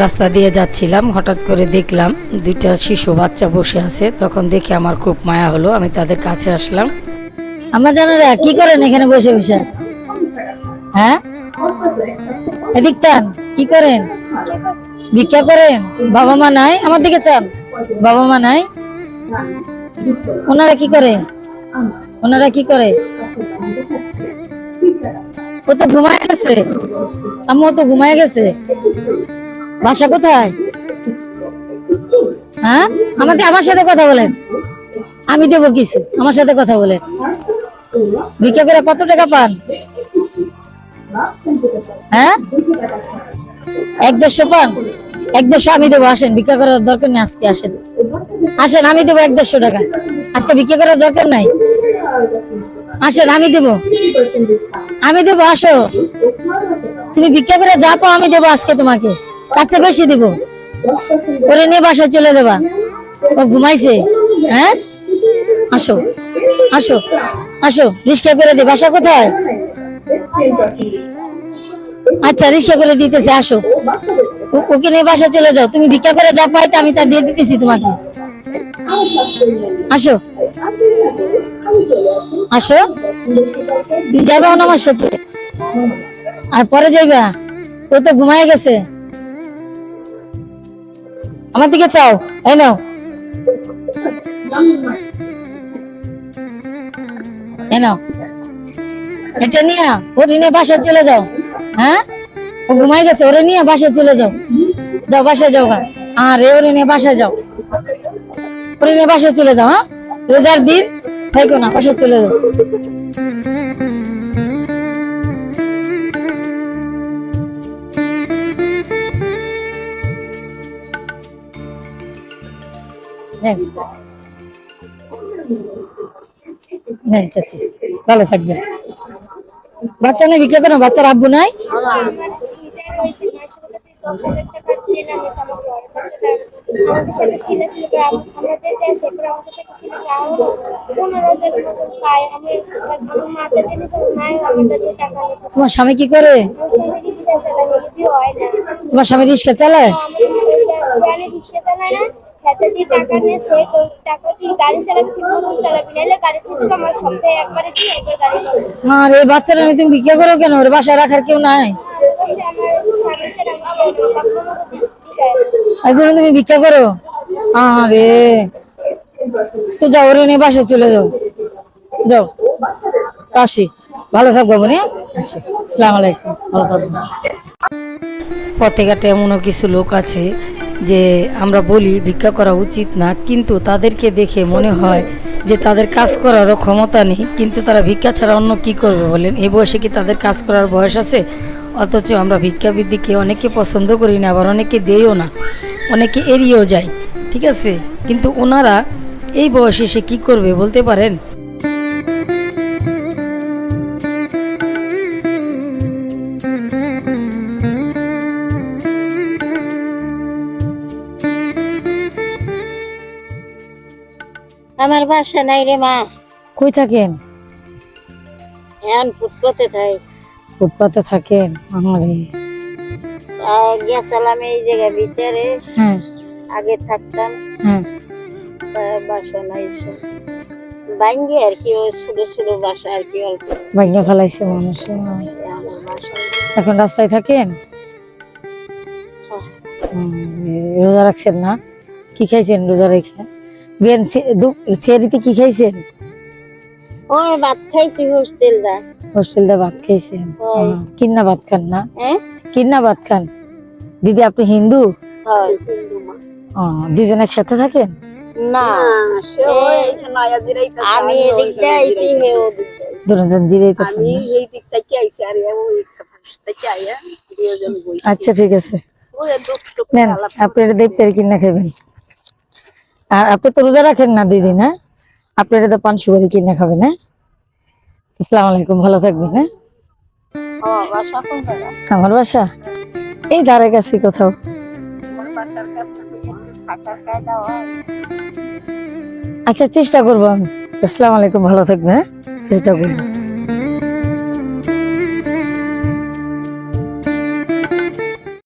রাস্তা দিয়ে যাচ্ছিলাম, হঠাৎ করে দেখলাম দুইটা শিশু বাচ্চা বসে আছে। তখন দেখে আমার খুব মায়া হলো, আমি তাদের কাছে আসলাম। আমার জানারা, কি করেন এখানে বসে বসে? হ্যাঁ? এদিক চান, কি করেন? ভিক্ষা করেন? বাবা মা নাই? আমার দিকে চান। বাবা মা নাই? ওনারা কি করে? ওনারা কি করে? ও তো ঘুমায় গেছে। আম্মু তো ঘুমায় গেছে। বাসা কোথায়? হ্যাঁ? আমাদের আমার সাথে কথা বলেন। আমি দেবো কিছু, আমার সাথে কথা বলেন। ভিক্ষা করে কত টাকা পান? হ্যাঁ? এক দেড়শো পান? এক দেড়শো আমি দেবো, আসেন, ভিক্ষা করার দরকার নেই আজকে, আসেন। আসেন, আমি দেবো এক দেড়শো টাকা। আজকে ভিক্ষা করার দরকার নাই। আসেন, আমি দেবো। আমি দেবো, আসো। তুমি ভিক্ষা করে যা পাও, আমি দেবো আজকে তোমাকে। চেয়ে বেশি দেবো। করে নিয়ে বাসায় চলে দেবা ও ঘুমাইছে? হ্যাঁ? আসো আসো আসো, রিক্সা করে দে। বাসা কোথায়? আচ্ছা রিক্সা করে দিতেছে, আসো। ওকে নিয়ে বাসা চলে যাও। তুমি ভিক্ষা করে যা পাইতে আমি তা দিয়ে দিতেছি তোমাকে। আসো। আসো। যাইবা আমার সাথে আর পরে যাইবা? ও তো ঘুমায় গেছে। আমার দিকে চাও? এই নাও। এই নাও। এটা নিয়ে, ওরে নিয়ে বাসায় চলে যাও। হ্যাঁ? ও ঘুমাই গেছে, ওরে নিয়ে বাসায় চলে যাও। যাও, বাসায় যাও গা। আর রে ওরে নিয়ে বাসায় যাও। ওরে নিয়ে বাসায় চলে যাও হ্যাঁ? রোজার দিন থাকো না, বাসায় চলে যাও। নেন। নেন চাচি। ভালো থাকবেন। বাচ্চা নেই, বিক্রি করো। বাচ্চার আব্বু নাই? তোমার স্বামী কি করে? হয় তোমার স্বামী রিক্সা চালায়? রিক্সা চালায় না। দিয়ে টাকা নিয়ে সে টাকা দিয়ে গাড়ি গাড়ি আমার সপ্তাহে একবারে দিয়ে একবার গাড়ি বাচ্চারা নিয়ে তুমি বিক্রি করো কেন? ওর বাসায় রাখার কেউ নাই। তুমি ভিক্ষা করো? আরে তো যাও, ওরে নিয়ে বাসায় চলে যাও। যাও। কাশি ভালো থাকব বোনে আচ্ছা আসসালামু আলাইকুম। ভালো থাকব পথে ঘাটে এমনও কিছু লোক আছে যে আমরা বলি ভিক্ষা করা উচিত না, কিন্তু তাদেরকে দেখে মনে হয় যে তাদের কাজ করারও ক্ষমতা নেই, কিন্তু তারা ভিক্ষা ছাড়া অন্য কি করবে বলেন? এই বয়সে কি তাদের কাজ করার বয়স আছে? অথচ আমরা ভিক্ষাবৃত্তিকে অনেকে পছন্দ করি না, আবার অনেকে দেইও না, অনেকে এড়িয়েও যায়, ঠিক আছে? কিন্তু ওনারা এই বয়সে সে কী করবে বলতে পারেন? আমার বাসা নাই রে মা। কই থাকেন? এখন ফুটপাতে থাই। ফুটপাতে থাকেন? আমারে আহ, গেছিলাম এই জায়গার ভিতরে। হ্যাঁ। আগে থাকতাম। হ্যাঁ। তা বাসা নাই সব। ভাঙ্গি আর কি ওই ছোট ছোট বাসা আর কি অল্প। ভাগ্য ফেলাইছে মানুষ। আমার বাসা এখন রাস্তায় থাকেন? হ্যাঁ। রোজা রাখছেন না? কি খাইছেন রোজা রেখে? বিয়ান ছেড়িতে কি খাইছেন ওই ভাত খাইছি হোস্টেল দা। হোস্টেল দিয়ে ভাত খাইছেন কিন্না ভাত খান না? হ্যাঁ কিন্না ভাত খান? দিদি আপনি হিন্দু? দুজন একসাথে থাকেন? না আমি এদিক আইছি। দুজন জিরাইতেছেন? এই দিক থেকে আইসি আর ওই পাশ থেকে আইয়া দুজন আচ্ছা ঠিক আছে। নেন আপনি এটা দেখতে কিনা খাবেন। আর আপনি তো রোজা রাখেন না দিদি না? আপনি এটা তো পান সুপারি কিনে খাবেন হ্যাঁ আসসালামু আলাইকুম ভালো থাকবেন হ্যাঁ আমার বাসা এই ধারে কাছে কোথাও আচ্ছা চেষ্টা করব আমি। আসসালামু আলাইকুম ভালো থাকবেন হ্যাঁ? চেষ্টা করব।